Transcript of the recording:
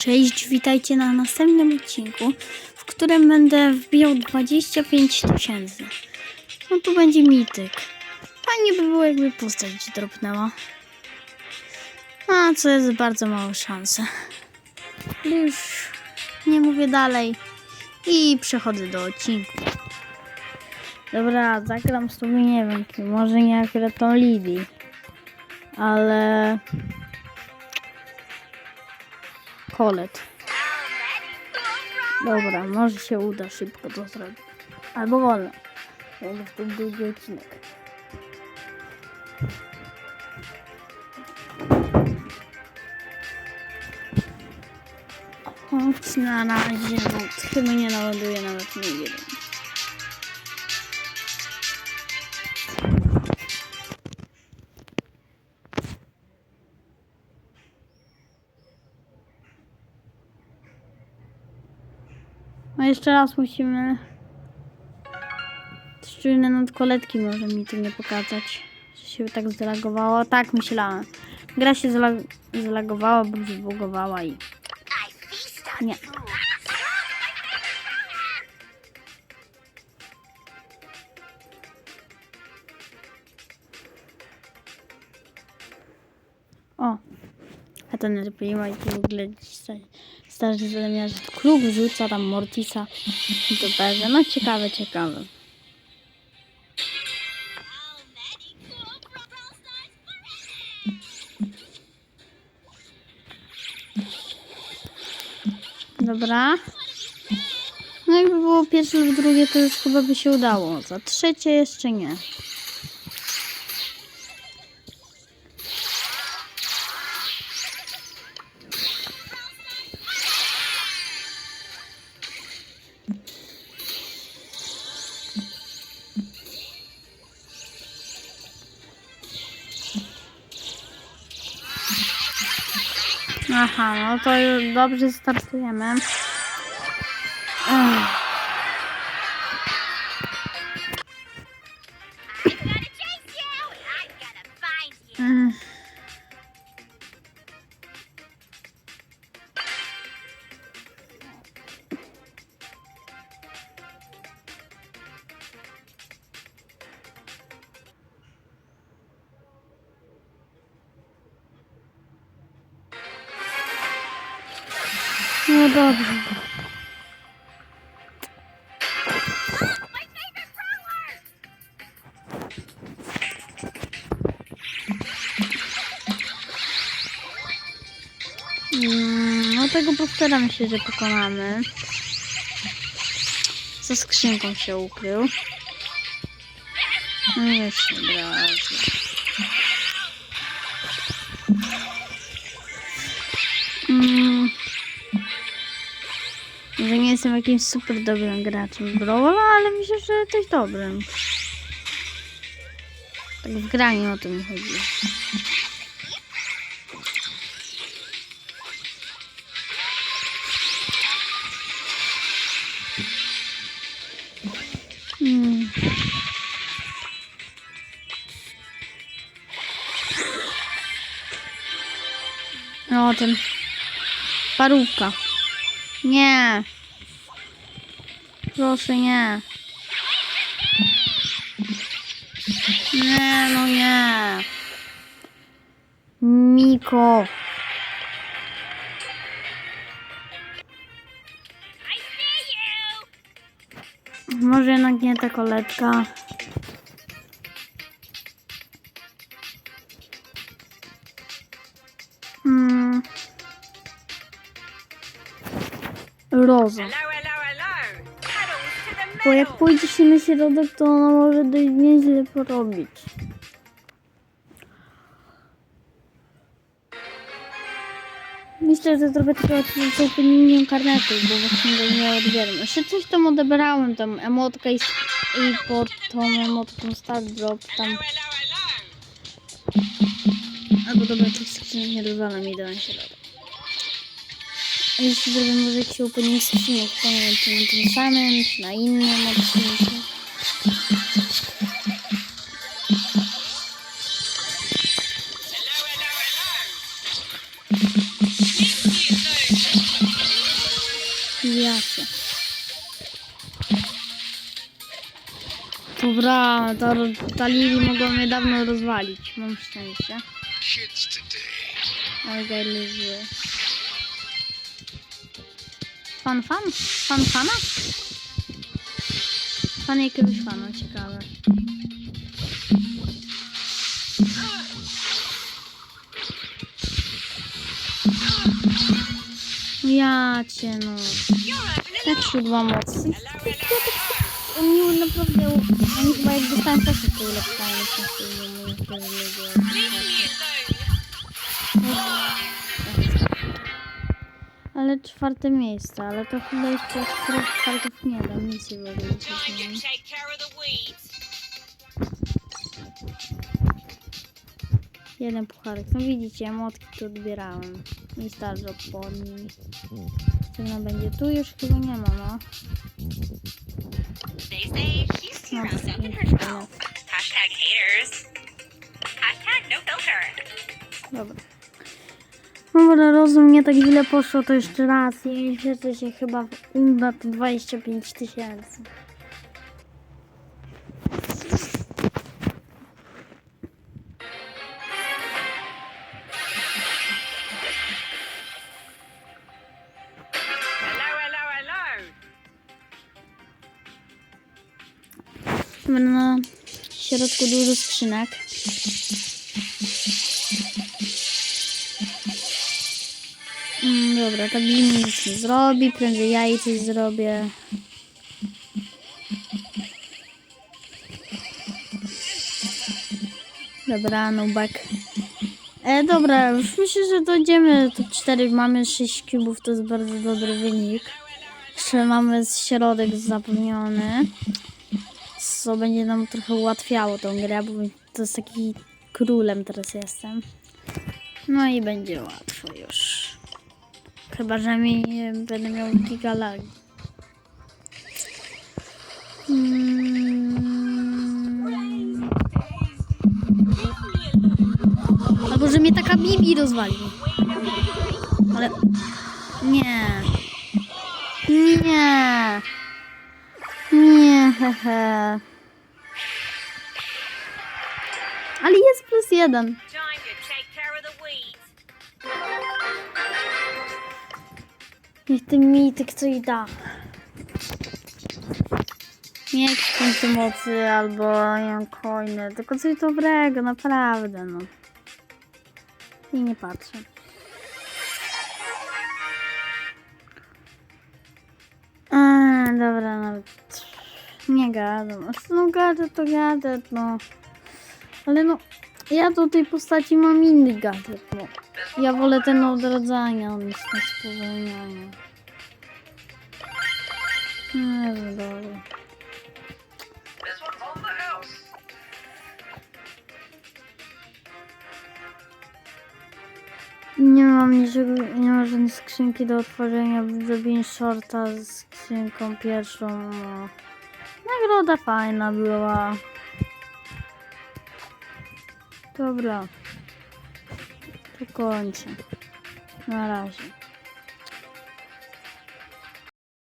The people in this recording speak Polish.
Cześć, witajcie na następnym odcinku, w którym będę wbijał 25 tysięcy. No tu będzie mityk. Fajnie by było, jakby postać dropnęła. A co jest bardzo małe szanse. Już nie mówię dalej i przechodzę do odcinku. Dobra, zagram sobie, nie wiem, może nie akurat tą Lidii, ale... Kolet. Dobra, może się uda szybko to zrobić. Albo wolno. Będzie w tym drugi odcinek. Chodź na razie, no, chyba nie naładuję nawet nie jeden. Jeszcze raz musimy szczelne nadkoletki może mi tu nie pokazać. Że się tak zlagowało. Tak myślałem. Gra się zla- zlagowała, bo i... Nie. O, a to nie zapomniała i w ogóle sta- starzy zamiast kruk rzuca tam Mortisa do Berze. No ciekawe, ciekawe. Dobra. No jakby było pierwsze lub drugie, to już chyba by się udało. Za trzecie jeszcze nie. Aha, no to już dobrze startujemy. No dobrze. No tego postaram się, że pokonamy. Za skrzynką się ukrył. No jeszcze od razu. Nie jestem jakimś super dobrym graczem Brawla, ale myślę, że dość dobrym. Tak w graniu o tym mi chodzi. Mm. O, ten... Parówka. Nie. Proszę, nie. Nie, no nie. Miko. Może jednak nie ta koletka. Mm. Roza. Bo jak pójdzie się na środek, to ona może dość nieźle porobić. Myślę, że zrobię tylko odcinek z openiniem karnetu, bo właśnie go nie odbieram. Jeszcze coś tam odebrałem, tam emotkę i, i pod tą emotką start drop tam. Albo dobra, tych skrzynek nie rozwalam i dałem. A jeszcze zrobię może jakiś opening skrzynek, to nie wiem, czy na tym samym, czy na innym odcinku. Jacie. Dobra, ta, ta Lili mogła mnie dawno rozwalić. Mam szczęście. Ale Gail jest zły. Fan fan? Fan fana? Fan jakiegoś fana, ciekawe. Ja cię no. Jak siódma moc. Oni naprawdę, oni chyba jak dostałem też to ulepszają się z tymi niektórymi ludźmi. Ale czwarte miejsce, ale to chyba jeszcze czterech kartów nie dam, nic nie nie? weeds. Jeden pucharek. No widzicie, młotki tu odbierałem. I starzo pod nimi. Pewno będzie tu już chyba nie ma, no. No, nie. Hashtag haters. Hashtag no filter. Dobra. No ale rozum nie tak źle poszło, to jeszcze raz. I wierzę się chyba uda to 25 tysięcy. Będę na środku dużo skrzynek. Dobra, ta Bimi nic nie zrobi, prędzej ja jej coś zrobię. Dobra, nubek. E, dobra, już myślę, że dojdziemy do 4, mamy 6 kubów, to jest bardzo dobry wynik. Jeszcze mamy środek zapewniony co będzie nam trochę ułatwiało tą grę, bo to jest taki królem teraz jestem. No i będzie łatwo już. Chyba, że mi będę miał giga lag. Mm. Albo, że mnie taka Bibi rozwali. Ale... Nie. Nie. Nie, hehe. Ale jest plus jeden. Niech ten mityk coś da. Nie punkty mocy albo coiny, tylko coś dobrego, naprawdę, no. I nie patrzę. A, dobra, nawet nie gadam. Co no gadżet to gadżet, no. Ale no, ja do tej postaci mam inny gadżet, no. Ja wolę ten odradzania niż ten spowolniania. Nie wiem, dobra. Nie mam niczego, nie żadnej skrzynki do otworzenia. Zrobiłem shorta z skrzynką pierwszą. No. Nagroda fajna była. Dobra. Kończę. Na razie.